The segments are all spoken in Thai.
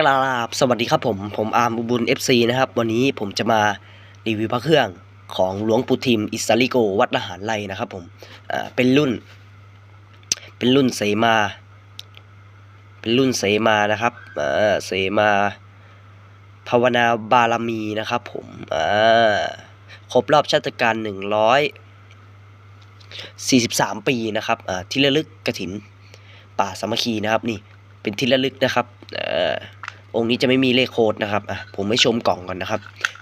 กราบสวัสดีครับผม ผมอาร์มอุบุญ FC นะครับ วันนี้ผมจะมารีวิวพระเครื่องของหลวงปู่ทิม อิสาลิโก วัดละหารไลนะครับผมเป็นรุ่น เป็นรุ่นเสมา เป็นรุ่นเสมานะครับเสมา ภาวนาบารมีนะครับผมครบรอบชาติการหนึ่งร้อยสี่สิบสามปีนะครับที่ระลึกกระถินป่าสามัคคีนะครับนี่เป็นที่ระลึกนะครับ เออ องค์นี้จะไม่มีเลขโค้ดนะครับอะผมไม่ชมกล่องก่อนนะครับ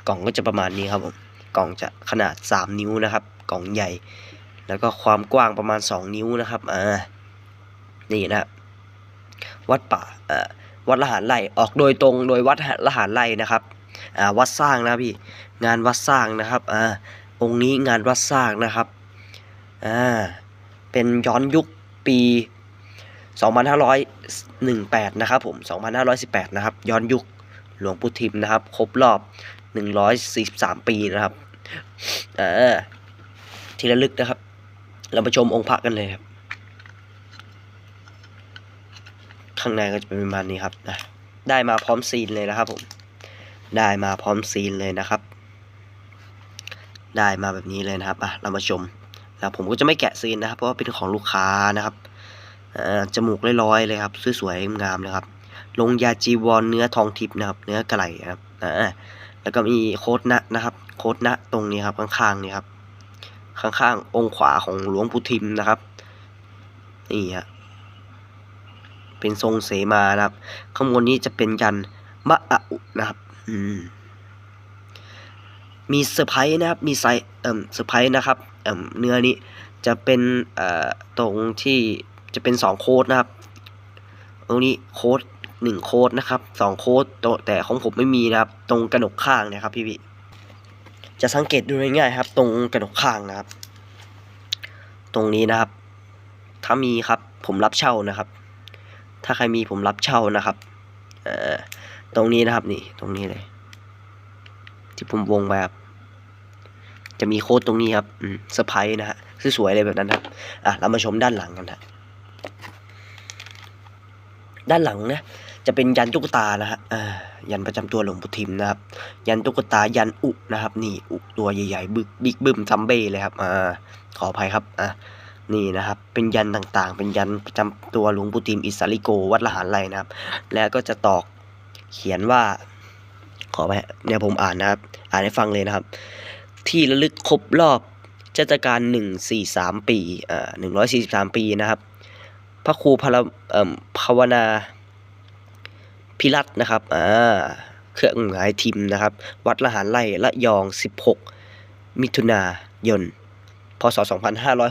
กล่องก็จะประมาณนี้ครับผมกล่องจะขนาด 3 นิ้วนะครับ กล่องใหญ่ แล้วก็ความกว้างประมาณ 2 นิ้วนะครับอ่านี่นะวัดป่าอ่าวัดละหารไร่ออกโดยตรงโดยวัดละหารไร่นะครับอ่าวัดสร้างนะพี่งานวัดสร้างนะครับอ่าองค์นี้งานวัดสร้างนะครับอ่าเป็นย้อนยุคปี 2518 นะครับผม 2518 นะครับ ย้อนยุคหลวงปู่ทิมนะครับ ครบรอบ 143 ปีนะครับ เออทีละลึกนะครับ เรามาชมองค์พระกันเลยครับ ข้างในก็จะเป็นประมาณนี้ครับนะได้มาพร้อมซีนเลยนะครับผม ได้มาพร้อมซีนเลยนะครับ ได้มาแบบนี้เลยนะครับ อะ เรามาชมแล้วผมก็จะไม่แกะซีนนะครับ เพราะว่าเป็นของลูกค้านะครับ จมูกลอยๆเลยครับสวยๆงามเลยครับ ลงยาจีวรเนื้อทองทิพย์นะครับ เนื้อกระไหลครับแล้วก็มีโคดนะนะครับ โคดนะตรงนี้ครับ ข้างๆนี่ครับ ข้างๆ องค์ขวาของหลวงปู่ทิมนะครับนี่ฮะเป็นทรงเสมานะครับ ข้างบนนี้จะเป็นยันมะอะอุนะครับอืมมีเซอร์ไพรส์นะครับ มีไซเอ่มเซอร์ไพรส์นะครับเอ่มเนื้อนี้จะเป็นเอ่อตรงที่ จะเป็นสองโค้ดนะครับ ตรงนี้โค้ดหนึ่งโค้ดนะครับสองโค้ดแต่ของผมไม่มีนะครับ ตรงกระหนกข้างนะครับพี่พี่จะสังเกตดูง่ายๆครับ ตรงกระหนกข้างนะครับ ตรงนี้นะครับ ถ้ามีครับผมรับเช่านะครับ ถ้าใครมีผมรับเช่านะครับตรงนี้นะครับนี่ตรงนี้เลย ที่ผมวงไว้ครับจะมีโค้ดตรงนี้ครับอืมเซอร์ไพรส์นะฮะสวยๆเลยแบบนั้นครับอะเรามาชมด้านหลังกันฮะ ด้านหลังนะจะเป็นยันตุ๊กตานะฮะยันประจำตัวหลวงปู่ทิมนะครับ ยันตุ๊กตายันอุนะครับ นี่อุตัวใหญ่ๆบึกบิ๊กบึ้มซัมเบ้เลยครับอ่าขออภัยครับอะนี่นะครับ เป็นยันต่างๆ เป็นยันประจำตัวหลวงปู่ทิมอิสาลิโกวัดละหารไรนะครับ แล้วก็จะตอกเขียนว่า ขอไปเนี่ยผมอ่านนะครับ อ่านให้ฟังเลยนะครับ ที่ระลึกครบรอบเจตการหนึ่งสี่สามปีอ่าหนึ่งร้อยสี่สิบสามปีนะครับ ระครูพระภาวนาพิรัตนะครับอ่าเครื่องหมายทิมนะครับ วัดละหารไร่ละยอง 16 มิถุนายนพศ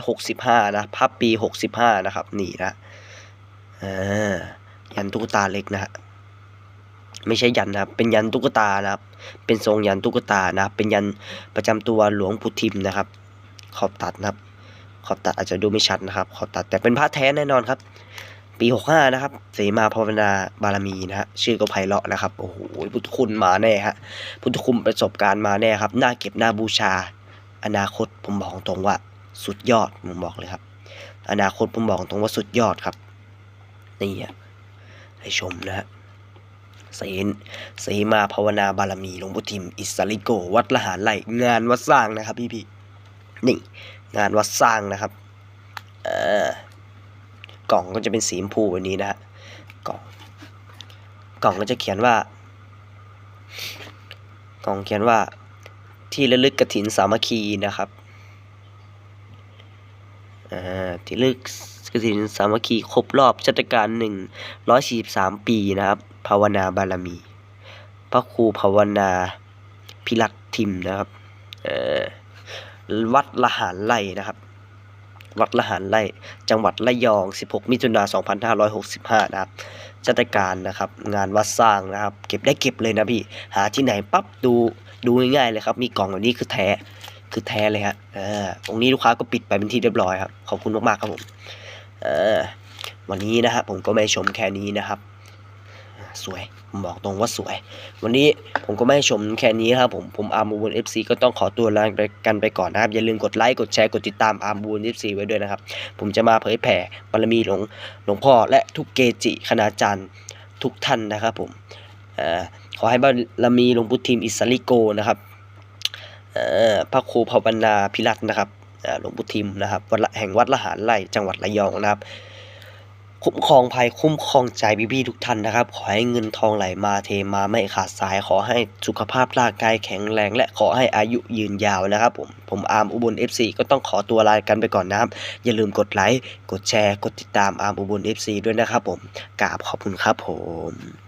2565 นะภาพปี 65 นะครับ นี่นะอ่ายันตุ๊กตาเล็กนะฮะไม่ใช่ยันนะครับ เป็นยันตุ๊กตานะครับ เป็นทรงยันตุ๊กตานะเป็นยันประจำตัวหลวงปู่ทิมนะครับ ขอบตัดนะครับ ขอบตัดอาจจะดูไม่ชัดนะครับ ขอบตัดแต่เป็นพระแท้แน่นอนครับ ปี 65 นะครับ เสมาภาวนาบารมีนะฮะชื่อก็ไพเราะนะครับ โอ้โหพุทธคุณมาแน่ฮะพุทธคุณประสบการณ์มาแน่ครับน่าเก็บน่าบูชา อนาคตผมบอกตรงว่าสุดยอดผมบอกเลยครับ อนาคตผมบอกตรงว่าสุดยอดครับนี่ฮะให้ชมนะฮะเสนเสมาภาวนาบารมีหลวงปู่ทิม อิสาลิโก วัดละหารไร่งานวัดสร้างนะครับพี่พี่ๆนี่ งานวัดสร้างนะครับกล่องก็จะเป็นสีชมพูแบบนี้นะฮะกล่องกล่องก็จะเขียนว่า กล่องเขียนว่า ที่ระลึกกฐินสามัคคีนะครับที่ระลึกกฐินสามัคคีครบรอบชาตการหนึ่งร้อยสี่สิบสามปีนะครับภาวนาบารมี พระครูภาวนาพิรัตทิมนะครับ เออ วัดละหารไร่นะครับ วัดละหารไร่จังหวัดระยอง 16 มิถุนายน2565 นะครับจัดการนะครับ งานวัดสร้างนะครับ เก็บได้เก็บเลยนะพี่ หาที่ไหนปั๊บดูดูง่ายๆเลยครับ มีกล่องแบบนี้คือแท้คือแท้เลยฮะเออตรงนี้ลูกค้าก็ปิดไปเป็นที่เรียบร้อยครับ ขอบคุณมากๆครับผมเออวันนี้นะครับผมก็ไม่ชมแค่นี้นะครับ สวยผมบอกตรงว่าสวย วันนี้ผมก็ไม่ชมแค่นี้ครับผมผมอาร์มบูนเอฟซีก็ต้องขอตัวลาไปกันไปก่อนนะครับ อย่าลืมกดไลค์กดแชร์กดติดตามอาร์มบูนเอฟซีไว้ด้วยนะครับ ผมจะมาเผยแผ่บารมีหลวงหลวงพ่อและทุกเกจิคณาจารย์ทุกท่านนะครับผมอขอให้บารมีหลวงปู่ทิมอิสริโกนะครับพระครูภาวนาพิรัตนะครับหลวงปู่ทิมนะครับวัดแห่งวัดละหารไร่จังหวัดระยองนะครับ คุ้มครองภัยคุ้มครองใจพี่ๆทุกท่านนะครับ ขอให้เงินทองไหลมาเทมาไม่ขาดสาย ขอให้สุขภาพร่างกายแข็งแรง และขอให้อายุยืนยาวนะครับ ผมผมอาร์มอุบล FC ก็ต้องขอตัวลากันไปก่อนนะครับ อย่าลืมกดไลค์กดแชร์ กดติดตามอาร์มอุบล FC ด้วยนะครับ ผมกราบขอบคุณครับผม